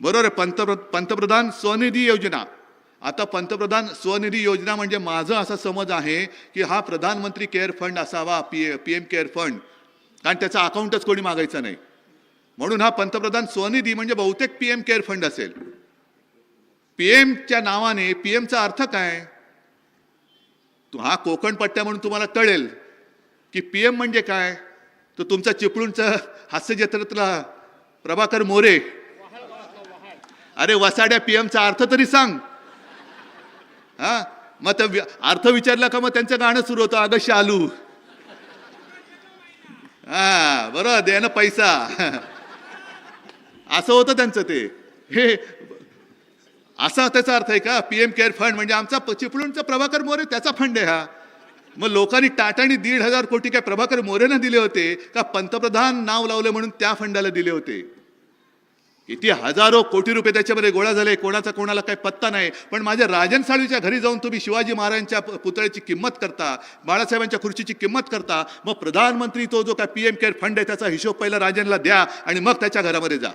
बरोबर आहे. पंतप्र पंतप्रधान स्वनिधी योजना. आता पंतप्रधान स्वनिधी योजना म्हणजे माझं असा समज आहे की हा प्रधानमंत्री केअर फंड असावा P P M care fund. कारण त्याचा अकाउंटच कोणी मागायचं नाही. म्हणून हा पंतप्रधान स्वनिधी म्हणजे बहुतेक पी एम केअर फंड असेल. पी एमच्या नावाने पी एमचा अर्थ काय? हा कोकण पट्ट्या म्हणून तुम्हाला कळेल की पी एम म्हणजे काय? तर तुमचा चिपळूणचं हास्यजत्रातला प्रभाकर मोरे अरे वसाड्या पी एमचा अर्थ तरी सांग. हा? मग त्या अर्थ विचारला का मग त्यांचं गाणं सुरू होतं अगं शालू. हा बरोबर दे ना पैसा. असं होतं त्यांचं ते. हे असा त्याचा अर्थ आहे का? पी एम केअर फंड म्हणजे आमचा चिपळूणचा प्रभाकर मोरे त्याचा फंड आहे हा. मग लोकांनी टाटाने दीड हजार कोटी काय प्रभाकर मोरेनं दिले होते का पंतप्रधान नाव लावले म्हणून त्या फंडाला दिले होते? किती हजारो कोटी रुपये त्याच्यामध्ये गोळा झाले कोणाचा कोणाला काही पत्ता नाही. पण माझ्या राजन साळवीच्या घरी जाऊन तुम्ही शिवाजी महाराजांच्या पुतळ्याची किंमत करता बाळासाहेबांच्या खुर्चीची किंमत करता मग प्रधानमंत्री तो जो काय पी एम केअर फंड आहे त्याचा हिशोब पहिला राजनला द्या आणि मग त्याच्या घरामध्ये जा.